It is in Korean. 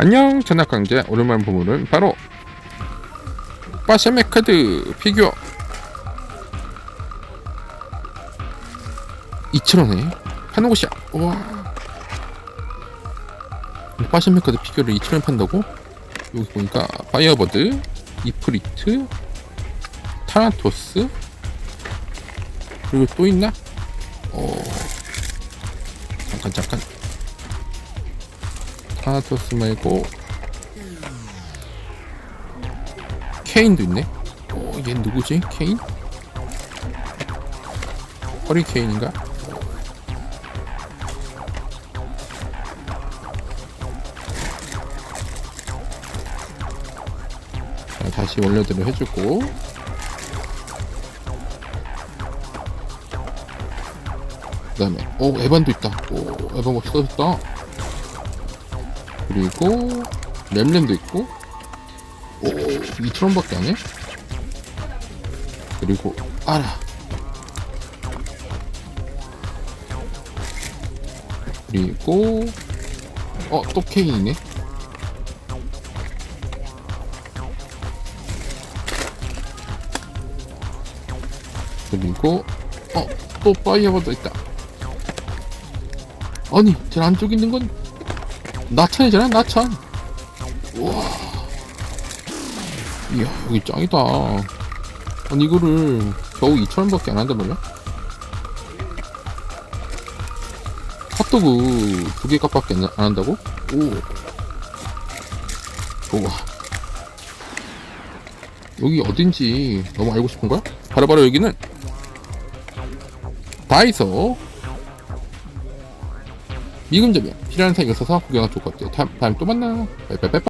안녕 전학강제. 오랜만 보물은 바로 빠샤메 카드 피규어. 2,000원에 파는 곳이야. 와. 빠샤메 카드 피규어를 2,000원에 판다고? 여기 보니까 파이어버드 이프리트 타나토스 그리고 또 있나? 어 잠깐 잠깐 타나토스 말고 케인도 있네. 어, 얘 누구지? 케인? 허리케인인가? 자, 다시 원래대로 해주고 그 다음에 오 에반도 있다 오 에반 멋있어졌다 그리고 램램도 있고 오 2천원밖에 안 해? 그리고 아라 그리고 어또 케인이네? 그리고 어또 파이어버드 있다. 아니 제 안쪽에 있는 건 나찬이잖아 나찬 우와. 이야 여기 짱이다. 아니 이거를 겨우 2천원밖에 안 한단 말이야 핫도그 두 개 값밖에 안, 안 한다고? 오. 우와 여기 어딘지 너무 알고 싶은 거야? 바로바로 여기는 다이소 미금점이야. 필요한 사이가 있어서 구경하면 좋을 것 같아요. 다음, 다음에 또 만나 빠이빠이빠이